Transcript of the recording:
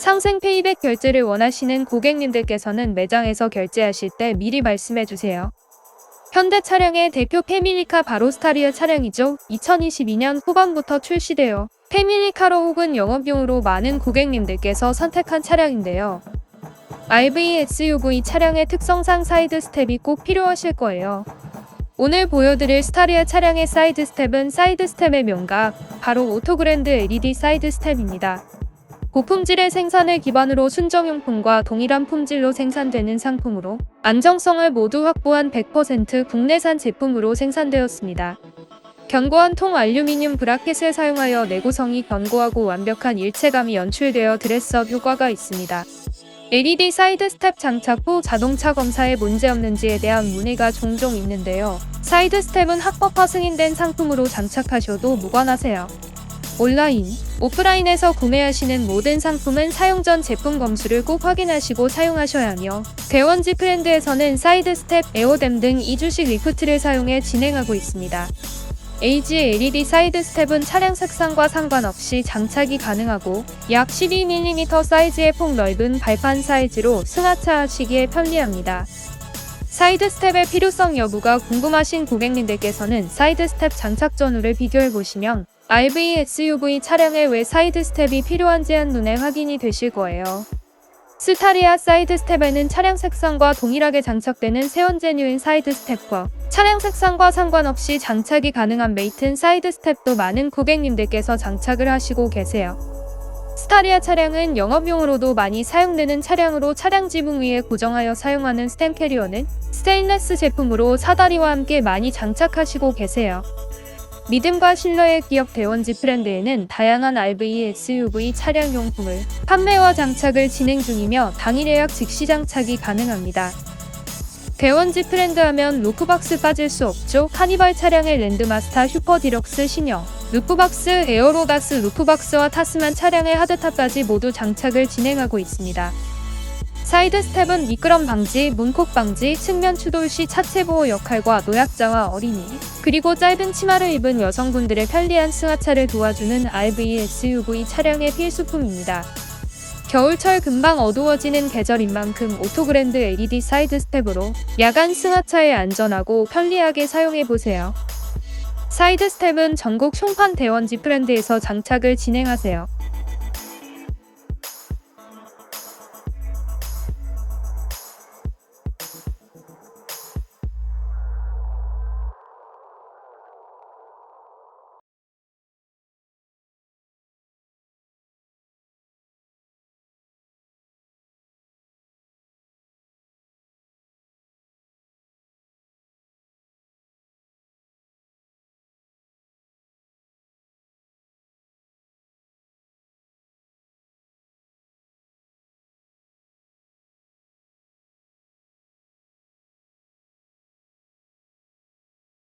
상생 페이백 결제를 원하시는 고객님들께서는 매장에서 결제하실 때 미리 말씀해 주세요. 현대 차량의 대표 패밀리카 바로 스타리아 차량이죠. 2022년 후반부터 출시되어 패밀리카로 혹은 영업용으로 많은 고객님들께서 선택한 차량인데요. RV SUV 차량의 특성상 사이드 스텝이 꼭 필요하실 거예요. 오늘 보여드릴 스타리아 차량의 사이드 스텝은 사이드 스텝의 명가, 바로 오토그랜드 LED 사이드 스텝입니다. 고품질의 생산을 기반으로 순정용품과 동일한 품질로 생산되는 상품으로 안정성을 모두 확보한 100% 국내산 제품으로 생산되었습니다. 견고한 통 알루미늄 브라켓을 사용하여 내구성이 견고하고 완벽한 일체감이 연출되어 드레스업 효과가 있습니다. LED 사이드 스텝 장착 후 자동차 검사에 문제 없는지에 대한 문의가 종종 있는데요. 사이드 스텝은 합법 화 승인된 상품으로 장착하셔도 무관하세요. 온라인, 오프라인에서 구매하시는 모든 상품은 사용 전 제품 검수를 꼭 확인하시고 사용하셔야 하며 대원지 브랜드에서는 사이드 스텝, 에어댐 등 2주식 리프트를 사용해 진행하고 있습니다. AG LED 사이드 스텝은 차량 색상과 상관없이 장착이 가능하고 약 12mm 사이즈의 폭 넓은 발판 사이즈로 승하차 하시기에 편리합니다. 사이드 스텝의 필요성 여부가 궁금하신 고객님들께서는 사이드 스텝 장착 전후를 비교해 보시면 RV SUV 차량에 왜 사이드 스텝이 필요한지 한눈에 확인이 되실 거예요. 스타리아 사이드 스텝에는 차량 색상과 동일하게 장착되는 세원 제뉴인 사이드 스텝과 차량 색상과 상관없이 장착이 가능한 메이튼 사이드 스텝도 많은 고객님들께서 장착을 하시고 계세요. 스타리아 차량은 영업용으로도 많이 사용되는 차량으로 차량 지붕 위에 고정하여 사용하는 스템 캐리어는 스테인레스 제품으로 사다리와 함께 많이 장착하시고 계세요. 믿음과 신뢰의 기업 대원지 브랜드에는 다양한 RV, SUV 차량 용품을 판매와 장착을 진행 중이며 당일 예약 즉시 장착이 가능합니다. 대원지 브랜드 하면 루프박스 빠질 수 없죠. 카니발 차량의 랜드마스터 슈퍼 디럭스 신형, 루프박스, 에어로가스 루프박스와 타스만 차량의 하드탑까지 모두 장착을 진행하고 있습니다. 사이드 스텝은 미끄럼 방지, 문콕 방지, 측면 추돌 시 차체 보호 역할과 노약자와 어린이, 그리고 짧은 치마를 입은 여성분들의 편리한 승하차를 도와주는 RV SUV 차량의 필수품입니다. 겨울철 금방 어두워지는 계절인 만큼 오토그랜드 LED 사이드 스텝으로 야간 승하차에 안전하고 편리하게 사용해보세요. 사이드 스텝은 전국 총판 대원지 브랜드에서 장착을 진행하세요.